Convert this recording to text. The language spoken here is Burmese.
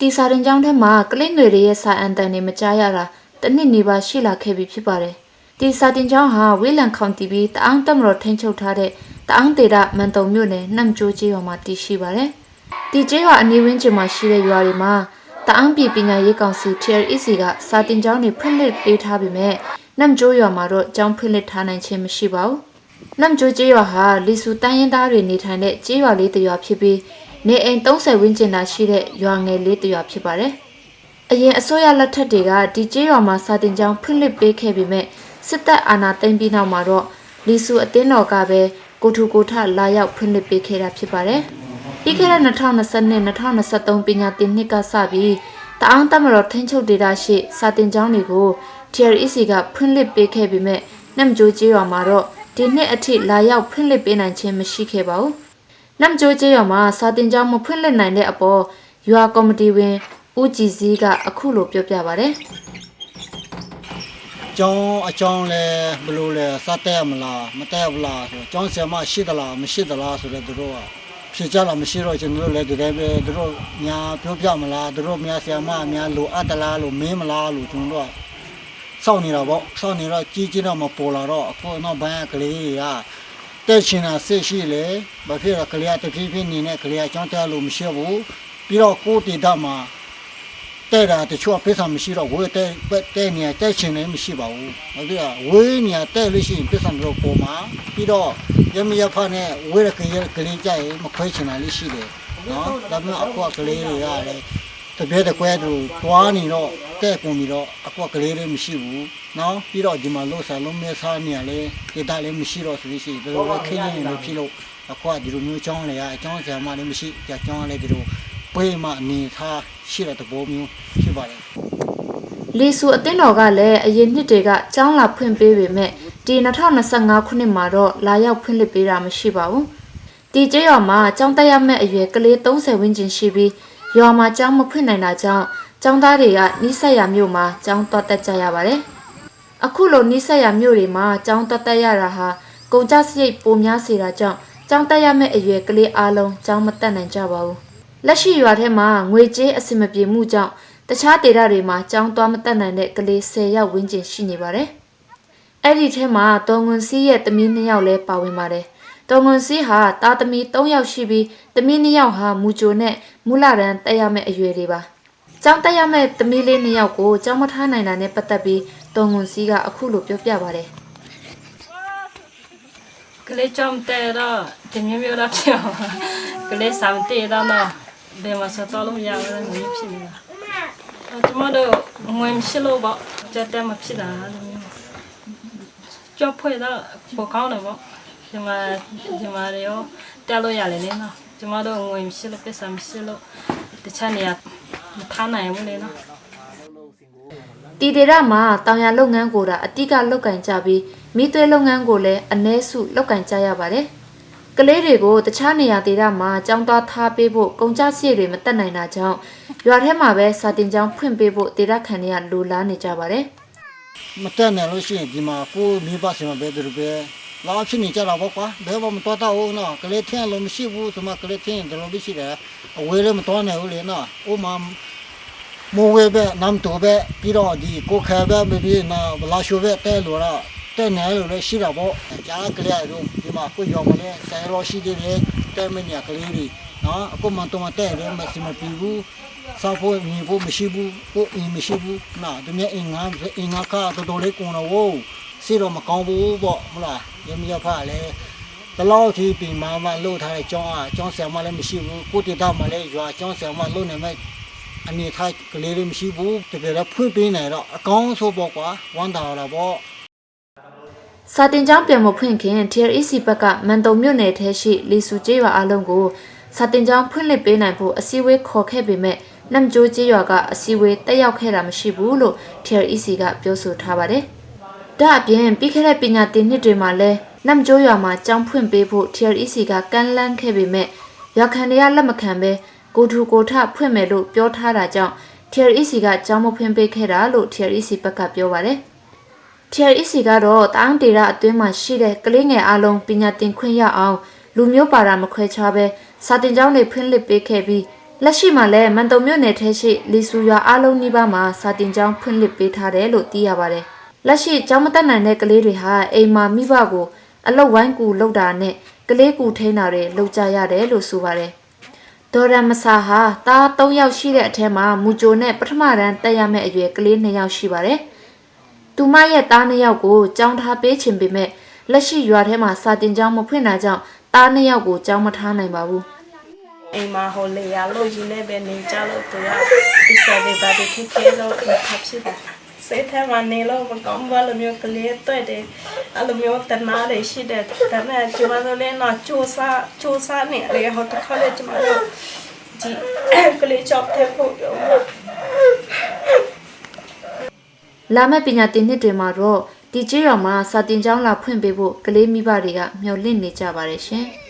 တီစာရင်ကျောင်းထဲမှာကလေးငယ်တွေရဲ့စာအန်တန်တွေမကြားရတာတစ်နှစ်နေပါရှိလာခဲ့ပြီဖြစ်ပါတယ်။တီစာတင်ကျောင်းဟာဝေးလံခေါင်တီပြီးတအောင်းတက်မတော်ထိန်းချုပ်ထားတဲ့တအောင်းဒေတာမန်တုံမြို့နယ်နှမ်ကျိုးကျေးရွာမှာတည်ရှိပါတယ်။တီကျေးရွာအနီးဝန်းကျင်မှာရှိတဲ့ရွာတွေမှာတအောင်းပြည်ပညာရေးကောင်စီ TREC ကစာတင်ကျောင်းတွေဖွင့်လှစ်ပေးထားပေမဲ့နှမ်ကျိုးရွာမှာတော့ကျောင်းဖွင့်လှစ်ထားနိုင်ခြင်းမရှိပါဘူး။နမ်ကျိုးကျေးရွာဟာလီဆူတိုင်းရင်းသားတွေနေထိုင်တဲ့ကျေးရွာလေးတစ်ရွာဖြစ်ပြီး နေအိမ်30ဝန်းကျင်သာရှိတဲ့ရွာငယ်လေးတစ်ရွာဖြစ်ပါတယ်။အရင်အစိုးရလက်ထက်တွေကဒီကျေးရွာမှာစာတင်ကျောင်းဖွင့်လှစ်ပေးခဲ့ပေမဲ့စစ်တပ်အာဏာသိမ်းပြီးနောက်မှာတော့လီဆူအတင်းတော်ကပဲကိုထူကိုထလာရောက်ဖွင့်လှစ်ပေးခဲ့တာဖြစ်ပါတယ်။ပြီးခဲ့တဲ့2020-2023ပညာသင်နှစ်ကစပြီးတအောင်းတမတော်ထင်းချုပ်ဒေတာရှိစာတင်ကျောင်းတွေကို TREC ကဖွင့်လှစ်ပေးခဲ့ပေမဲ့နမ်ကျိုးကျေးရွာမှာတော့ဒီနှစ်အထိလာရောက်ဖွင့်လှစ်ပေးနိုင်ခြင်းမရှိခဲ့ပါဘူး။ နမ်ကျိုးကျေးရွာမှာစာတင်ကျောင်းမဖွင့်လှစ်နိုင်တဲ့အပေါ်ရွာကော်မတီဝင်ဦးကြည်စည်းကအခုလိုပြောပြပါဗျ။ကျောင်းအကြောင်းလဲဘယ်လိုလဲစတဲ့မလားမတဲ့ဘူးလားဆိုကျောင်းဆရာမရှိသလားမရှိသလားဆိုတော့သူတို့ကဖြေကြလားမရှိတော့ကျွန်တော်တို့လည်းဒီတိုင်းပဲသူတို့ညာပြောပြမလားသူတို့များဆရာမများလိုအပ်သလားလို့မင်းမလားလို့ကျွန်တော်တို့ကစောင့်နေတာပေါ့စောင့်နေတော့ကြီးကြီးတော့မပေါ်လာတော့အခုတော့ဘန်းကလေးတွေက တက်ချင်တာစိတ်ရှိလေဘာဖြစ်လဲကလေးကတဖြည်းဖြည်းနေနေကလေးကကျောင်းတက်လို့မရှိဘူးပြီးတော့ကိုယ်တည်တတ်မှာတဲ့တာတချို့ကပိဿာမရှိတော့ဝေးတဲ့တဲ့နေရာတဲ့ချင်လည်းမရှိပါဘူး။ဟုတ်ကဲ့ဝေးနေရာတဲ့လို့ရှိရင်ပိဿာတော့ပေါ်မှာပြီးတော့ရမရဖနဲ့ဝေးရကလေးကလေးကြိုက်မခွဲချင်တာလေးရှိတယ်နော်။ဒါပေမဲ့အခုကလေးတွေကလည်း တပြဲတကွဲသူတွားနေတော့တဲ့ကုန်ပြီးတော့အခုကလေးတွေမရှိဘူးနော်ပြီးတော့ဒီမှာလို့ဆာလုံးမဲစားနေရလေဒေတာလည်းမရှိတော့ဆိုလို့ရှိရင်ဒီလိုပဲခင်းနေလို့ဖြစ်လို့အခုကဒီလိုမျိုးကျောင်းလေအကျောင်းဆရာမလည်းမရှိကြကျောင်းလည်းဒီလိုပေးမှအနေထားရှိတဲ့သဘောမျိုးဖြစ်ပါတယ်လီဆူအတင်းတော်ကလည်းအရင်နှစ်တွေကကျောင်းလာဖွင့်ပေးပေမဲ့ဒီ2025ခုနှစ်မှာတော့လာရောက်ဖွင့်လှစ်ပေးတာမရှိပါဘူး။ဒီကျေးရွာမှာကျောင်းတက်ရမယ့်အရွယ်ကလေး30ဝန်းကျင်ရှိပြီး ရွာမှာကျောင်းမဖွင့်နိုင်တာကြောင့်ကျောင်းသားတွေကနှိစက်ရမြို့မှာကျောင်းသွားတက်ကြရပါတယ်။အခုလိုနှိစက်ရမြို့တွေမှာကျောင်းတက်တက်ရတာဟာကုန်ကြစရိတ်ပိုများစေတာကြောင့်ကျောင်းတက်ရမယ့်အရွယ်ကလေးအလုံးကျောင်းမတက်နိုင်ကြပါဘူး။လက်ရှိရွာထဲမှာငွေကြေးအဆင်မပြေမှုကြောင့်တခြားဒေသတွေမှာကျောင်းသွားမတက်နိုင်တဲ့ကလေး10ယောက်ဝန်းကျင်ရှိနေပါတယ်။အဲ့ဒီထဲမှာတော်ငွန်စီးရဲ့သမီး2ယောက်လည်းပါဝင်ပါတယ်။ တော်ငွန်စီးဟာသားသမီး3ယောက်ရှိပြီးသမီး2ယောက်ဟာမူဂျိုနဲ့မူလာရန်တက်ရမယ့်အရွယ်တွေပါ။ကျောင်းတက်ရမယ့်သမီးလေး2ယောက်ကိုကျောင်းမထားနိုင်တာနဲ့ပတ်သက်ပြီးတော်ငွန်စီးကအခုလိုပြောပြပါတယ်ကလေးကြောင့်တဲ့တော့ဒီမျိုးမျိုးတော့ပြောကလေးဆောင်တဲ့တော့တော့ဘယ်မှာစတော့လို့ရလဲမဖြစ်နေတာကျမတို့ငွေမရှိလို့ပေါ့ကြက်တဲ့မဖြစ်တာလို့မျိုးကြောက်ဖွဲ့တော့ပိုကောင်းတယ်ပေါ့ ဒီမှာဒီမှာရောတက်လို့ရတယ်လေနော်ကျမတို့ငွေမရှိလို့ပစ္စမရှိလို့တခြားနေရာထားနိုင်ဘူးလေနော်။တီဒေရမှာတောင်ရလုပ်ငန်းကိုဒါအတိကလောက်ကင်ကြပြီးမိသွေးလုပ်ငန်းကိုလည်းအ ਨੇ စုလောက်ကင်ကြရပါတယ်။ကလေးတွေကိုတခြားနေရာဒေသမှာကျောင်းသားထားပေးဖို့ကုန်ကြစရိတ်တွေမတက်နိုင်တာကြောင့်ရွာထဲမှာပဲစာတင်ကျောင်းဖွင့်ပေးဖို့ဒေသခံတွေကလိုလားနေကြပါတယ်။မတက်နိုင်လို့ရှိရင်ဒီမှာကိုမိဘဆင်မပဲသူတို့ပဲ လာဖြစ်နေကြတာပေါ့ကွာဘယ်မှမတော်တော့ဘူးနော်ကလေးထင်းလို့မရှိဘူးဆိုမှကလေးထင်းတယ်လို့ရှိတယ်အဝေးလည်းမတော်နိုင်ဘူးလေနော်ဥမာမိုးဝဲပဲနမ်တိုပဲပြီးတော့ဒီကိုခဲပဲမပြီးနော်ဘလာရှိုပဲတဲလို့တော့တဲ့နေလို့လည်းရှိတာပေါ့ကြားကလေးတို့ဒီမှာကိုရောမလဲဆယ်ရောရှိသေးတယ်တဲမညာကလေးတွေနော်အခုမှတော့မတဲလည်းမစမပြဘူးစားဖို့မြင်ဖို့မရှိဘူးကိုအင်းမရှိဘူးနော်ဒီမြအင်းငါအင်းငါကတော်တော်လေးကုန်တော့ဝိုး စီတော့မကောင်းဘူးပေါ့ဟုတ်လားရမရဖလည်းတလောက်ကြီးပြင်မာမလှုပ်ထားတဲ့ကျောင်းအားကျောင်းဆရာမလည်းမရှိဘူးကိုတေတာမလည်းရွာကျောင်းဆရာမလှုပ်နေမဲ့အနေထားကလေးတွေမရှိဘူးတကယ်တော့ဖွင့်ပေးနေတော့အကောင်းဆိုပေါ့ကွာဝမ်းသာတာပေါ့စာတင်ကျောင်းပြန်မဖွင့်ခင် TREC ဘက်ကမန်တုံမြို့နယ်ထဲရှိလီဆူကျေးရွာအလုံးကိုစာတင်ကျောင်းဖွင့်လှစ်ပေးနိုင်ဖို့အစည်းအဝေးခေါ်ခဲ့ပေမဲ့နမ်ကျိုးကျေးရွာကအစည်းအဝေးတက်ရောက်ခဲ့တာမရှိဘူးလို့ TREC ကပြောဆိုထားပါတယ်။ ဒါအပြင်ပြီးခဲ့တဲ့ပညာသင်နှစ်တွေမှာလည်းနမ်ကျိုးရွာမှာကျောင်းဖွင့်ပေးဖို့ TREC ကကမ်းလှမ်းခဲ့ပေမဲ့ရွာခံတွေကလက်မခံဘဲကိုထူကိုထဖွင့်မယ်လို့ပြောထားတာကြောင့် TREC ကကျောင်းမဖွင့်ပေးခဲ့တာလို့ TREC ဘက်ကပြောပါတယ်။ TREC ကတော့တာန်းဒေတာအတွင်းမှာရှိတဲ့ကလေးငယ်အလုံးပညာသင်ခွင့်ရအောင်လူမျိုးပါတာမခွဲခြားပဲစာတင်ကျောင်းတွေဖွင့်လှစ်ပေးခဲ့ပြီးလက်ရှိမှာလည်းမန်တုံမြို့နယ်ထဲရှိလီဆူရွာအားလုံးနီးပါးမှာစာတင်ကျောင်းဖွင့်လှစ်ပေးထားတယ်လို့သိရပါတယ်။ လက်ရှိကျောင်းမတက်နိုင်တဲ့ကလေးတွေဟာအိမ်မှာမိဘကိုအလောက်ဝိုင်းကူလောက်တာနဲ့ကလေးကူထိန်းတာတွေလုပ်ကြရတယ်လို့ဆိုပါတယ်။ဒေါ်ရမဆာဟာတား၃ယောက်ရှိတဲ့အထက်မှာမူဂျိုနဲ့ပထမတန်းတက်ရမယ့်အရွယ်ကလေး၂ယောက်ရှိပါတယ်။သူမရဲ့တား၂ယောက်ကိုကြောင်းထားပေးခြင်းပေမဲ့လက်ရှိရွာထဲမှာစာတင်ကျောင်းမဖွင့်တာကြောင့်တား၂ယောက်ကိုကြောင်းမထားနိုင်ပါဘူး။အိမ်မှာဟိုလေရလို့ယူနေပဲနေကြလို့သူကဒီစားတွေပါတဲ့ဖြစ်ခဲ့လို့ထပ်ဖြစ်တာ စိတ်ထဲမှာနေလို့မကောင်းဘူးလို့မျိုးကလေးတွေ့တယ်အဲ့လိုမျိုးတနာတွေရှိတယ်ဒါပေမဲ့ကျမတို့လည်းတော့စူးစမ်းစူးစမ်းနေလေဟိုတစ်ခါလေကျမတို့ဒီကလေးချောက်တဲ့ဖို့ရောလာမယ့်ပညာသင်နှစ်တွေမှာတော့ဒီကျေးရွာမှာစာတင်ကျောင်းလာဖွင့်ပေးဖို့ကလေးမိဘတွေကမျှော်လင့်နေကြပါတယ်ရှင်။